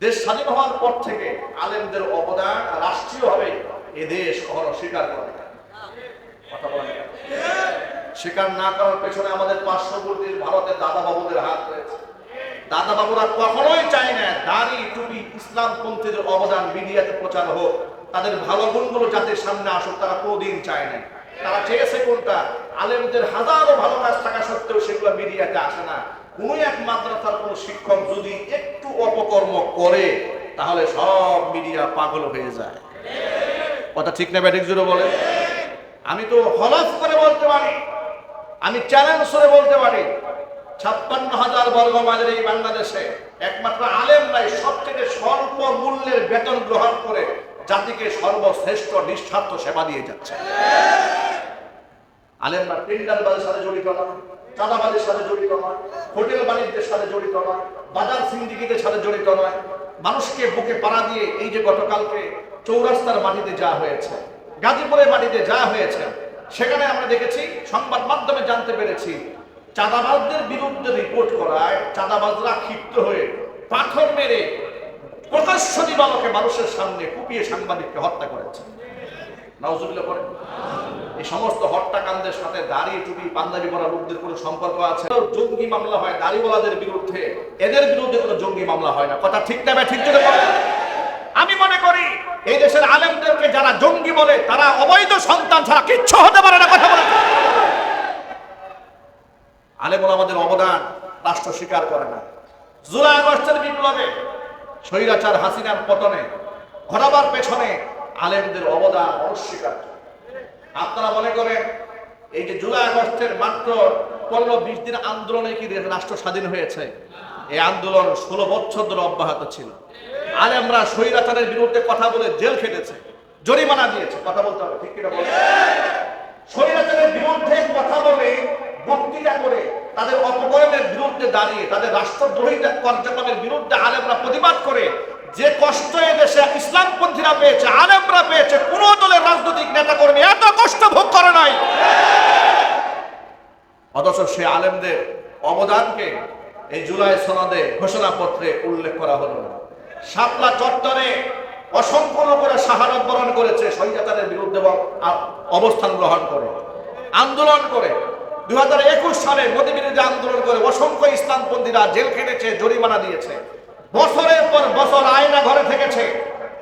দেশ স্বাধীন হওয়ার পর থেকে আলেমদের অবদান রাষ্ট্রীয়ভাবে এ দেশ কখনো স্বীকার করে স্বীকার না করার পেছনে আমাদের পার্শ্ববর্তী ভারতের দাদা বাবুদের হাত রয়েছে। দাদা বাবুরা কখনোই চায় না দাড়ি, টুপি ইসলাম পন্থীদের অবদান মিডিয়াতে প্রচার হোক। তাদের ভালো গুণগুলো জাতির সামনে আসুক, তারা কোনদিন চায় না। তারা চেয়েছে কোনটা? আলেমদের হাজারো ভালো কাজ থাকা সত্ত্বেও সেগুলো মিডিয়াতে আসে না। কোন এক মাদ্রাসার কোন শিক্ষক যদি একটু অপকর্ম করে, তাহলে সব মিডিয়া পাগল হয়ে যায়। কথা ঠিক না ব্যাটিক জুড়ে বলে? আমি তো হলফ করে বলতে পারি, আমি চ্যালেঞ্জ করে বলতে পারি। ছাপ্পান্ন হাজার বর্গ মাইলের এই বাংলাদেশে একমাত্র আলেম নাই সব থেকে স্বল্প মূল্যের বেতন গ্রহণ করে জাতিকে সর্বশ্রেষ্ঠ, নিঃস্বার্থ সেবা দিয়ে যাচ্ছে। আলেমরা টেন্ডারবাজের সাথে জড়িত নয় চাঁদাবাজের সাথে জড়িত নয় হোটেল বাণিজ্যের সাথে জড়িত নয় বাজার সিন্ডিকেটের সাথে জড়িত নয়। মানুষকে বুকে পাড়া দিয়ে এই যে গতকালকে চৌরাস্তার মাটিতে যা হয়েছে, গাজীপুরের মাটিতে যা হয়েছে, সেখানে আমরা দেখেছি, সংবাদ মাধ্যমে জানতে পেরেছি, চাঁদাবাজদের বিরুদ্ধে রিপোর্ট করায় চাঁদাবাজরা ক্ষিপ্ত হয়ে পাথর মেরে প্রকাশ্য দিবালকে মানুষের সামনে কুপিয়ে সাংবাদিককে হত্যা করেছে। নাউজুবিল্লাহ করেন এই সমস্ত হত্যাকাণ্ডের সাথে দাড়ি, টুপি, পাঞ্জাবি পরা লোকদের কোনো সম্পর্ক আছে? জঙ্গি মামলা হয় দাড়িওয়ালাদের বিরুদ্ধে। এদের বিরুদ্ধে কোনো জঙ্গি মামলা হয় না। কথা ঠিক না ঠিক করে আমি মনে করি, এই দেশের আলেমদেরকে যারা জঙ্গি বলে, তারা অবৈধ সন্তান ছাড়া কিচ্ছু হতে পারে না, কথা বলে আলেম আমাদের অবদান, রাষ্ট্র স্বীকার করে না। জুলাই আগস্টের বিপ্লবে স্বৈরাচার হাসিনার পতনে ঘটাবার পেছনে আলেমদের অবদান অস্বীকার্য আপনারা মনে করেন, এই যে জুলাই আগস্টের মাত্র পনেরো বিশ দিন আন্দোলনে কি রাষ্ট্র স্বাধীন হয়েছে? এই আন্দোলন ষোলো বছর ধরে অব্যাহত ছিল। আলেমরা স্বৈরাচারের বিরুদ্ধে কথা বলে জেল খেটেছে, জরিমানা দিয়েছে। কথা বলতে হবে, ঠিক কিনা বলতে স্বৈরাচারের বিরুদ্ধে কথা বলে, বক্তৃতা করে, তাদের অপকর্মের বিরুদ্ধে দাঁড়িয়ে, তাদের রাষ্ট্রদ্রোহী কার্যক্রমের বিরুদ্ধে আলেমরা প্রতিবাদ করে যে কষ্ট এ দেশে ইসলামপন্থীরা পেয়েছে, আলেমরা পেয়েছে, কোন দলের রাজনৈতিক নেতা কর্মী এত কষ্ট ভোগ করে নাই। অথচ সে আলেমদের অবদানকে এই জুলাই সনদে ঘোষণাপত্রে উল্লেখ করা হলো না। শাপলা চত্বরে অসংখ্য লোকেরা শাহারত বরণ করেছে, স্বৈরাচারের বিরুদ্ধে অবস্থান গ্রহণ করে, আন্দোলন করে। দুই হাজার একুশ সালে মোদী বিরোধী আন্দোলন করে অসংখ্য ইসলামপন্থীরা জেল খেটেছে, জরিমানা দিয়েছে। বছর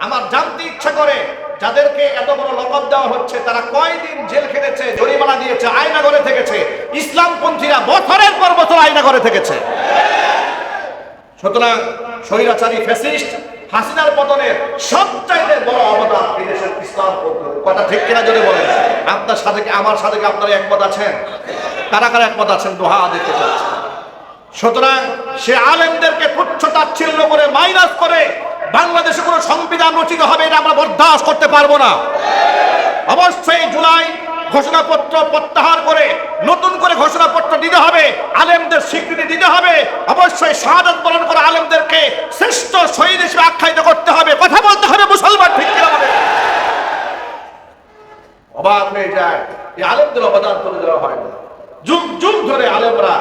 আমার জানতে ইচ্ছা করে যাদেরকে এত বড় লকব দেওয়া হচ্ছে, তারা কয়দিন জেল খেটেছে, জরিমানা দিয়েছে আয়না ঘরে থেকেছে। ইসলামপন্থীরা বছরের পর বছর আয়না ঘরে থেকেছে। সুতরাং স্বৈরাচারী ফ্যাসিস্ট হাসিনার পতনের সবচাইতে বড় অবদান এই দেশের ইসলাম। কথা ঠিক কিনা যদি বলেন, আপনার সাথে আমার সাথে আপনারা একমত আছেন? কারা কারা একমত আছেন? দোহা দেখতে চাচ্ছি। সুতরাং সে আলেমদেরকে তুচ্ছ তাচ্ছিল্য করে মাইনাস করে সংবিধান রচিত হবে এটা আমরা বরদাস্ত করতে পারব না। অবশ্যই জুলাই ঘোষণাপত্র প্রত্যাহার করে, নতুন করে ঘোষণাপত্র দিতে হবে, আলেমদের স্বীকৃতি দিতে হবে, অবশ্যই শাহাদত বরণ করা আলেমদেরকে শ্রেষ্ঠ শহীদ হিসেবে আখ্যায়িত করতে হবে। কথা বলতে হবে মুসলমান, ঠিক বলেন? অবাক হয়ে যায়, এই আলেমদের অবদান তুলে দেওয়া হয় না। যুগ যুগ ধরে আলেমরা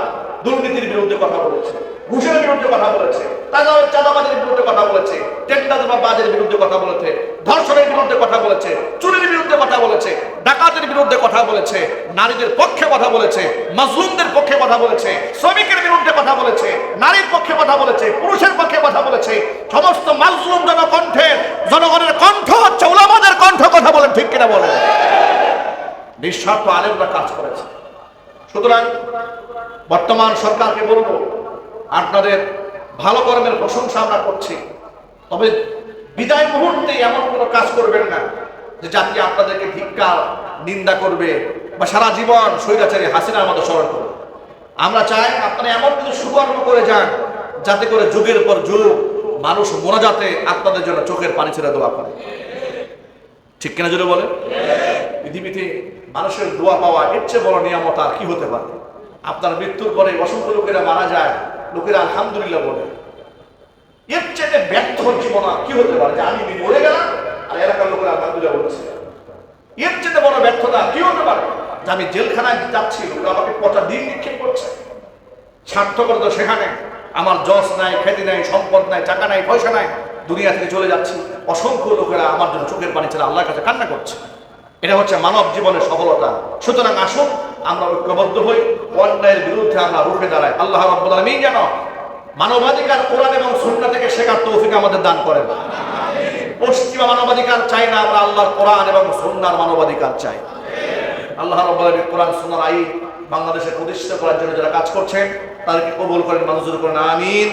দুর্নীতির বিরুদ্ধে কথা বলেছে। ঘুষের বিরুদ্ধে কথা বলেছে টাকা চাঁদাবাজের বিরুদ্ধে কথা বলেছে টেন্ডার বা বাজের বিরুদ্ধে কথা বলেছে ধর্ষণের বিরুদ্ধে কথা বলেছে চুরির বিরুদ্ধে কথা বলেছে ডাকাতের বিরুদ্ধে কথা বলেছে নারীদের পক্ষে কথা বলেছে মাজলুমদের পক্ষে কথা বলেছে শ্রমিকের বিরুদ্ধে কথা বলেছে নারীর পক্ষে কথা বলেছে পুরুষের পক্ষে কথা বলেছে সমস্ত মাজলুম জনকণ্ঠের জনগণের কণ্ঠ হচ্ছে ওলামাদের কণ্ঠ কথা বলেন ঠিক কিনা বলেন নিঃস্বার্থ আলেমরা কাজ করেছে সুতরাং বর্তমান সরকারকে বলব আপনাদের ভালো কর্মের প্রশংসা আমরা করছি। তবে বিদায় মুহূর্তে এমন কোনো কাজ করবেন না যে জাতি আপনাদেরকে ধিক্কার, নিন্দা করবে বা সারা জীবন স্বৈরাচারী হাসিনার মতো স্মরণ করবে। আমরা চাই আপনারা এমন কিছু সুকর্ম করে যান, যাতে করে যুগের পর যুগ মানুষ মোনাজাতে আপনাদের জন্য চোখের পানি ছেড়ে দোয়া করে। ঠিক কিনা যদি বলে পৃথিবীতে মানুষের দোয়া পাওয়া এর চেয়ে বড় নিয়ামত আর কি হতে পারে? আপনার মৃত্যুর পরে অসংখ্য লোকেরা মারা যায় লোকেরা আলহামদুলিল্লাহ বলে। এর চেয়ে ব্যর্থ জীবন আর কি হতে পারে? যে আমি মরে গেলাম, আর এলাকার লোকেরা আলহামদুলিল্লাহ বলছে। এর চেয়ে বড় ব্যর্থতা কি হতে পারে? যে আমি জেলখানায় যাচ্ছি, লোকেরা আমাকে পচা দিন নিক্ষেপ করছে। স্বার্থপর তো সেখানে। আমার যশ নাই, খ্যাতি নাই, সম্পদ নাই, টাকা নাই, পয়সা নাই। দুনিয়া থেকে চলে যাচ্ছি। অসংখ্য লোকেরা আমার জন্য চোখের পানি ছেড়ে আল্লাহর কাছে কান্না করছে। এটা হচ্ছে মানব জীবনের সফলতা। সুতরাং আসুন আমরা ঐক্যবদ্ধ হই, অন্যায়ের বিরুদ্ধে আমরা রুখে দাঁড়াই। আল্লাহ রাব্বুল আলামিন যেন মানবাধিকার, কোরআন এবং সুন্নাহ থেকে শেখার তৌফিক আমাদের দান করেন। পশ্চিমা মানবাধিকার চাই না, আমরা আল্লাহর কোরআন এবং সুন্নার মানবাধিকার চাই। আল্লাহ রাব্বুল আলামিন কোরআন, সুন্নাহর আইন বাংলাদেশে প্রতিষ্ঠা করার জন্য যারা কাজ করছেন, তাদেরকে কবুল করেন, মঞ্জুর করেন, আমিন।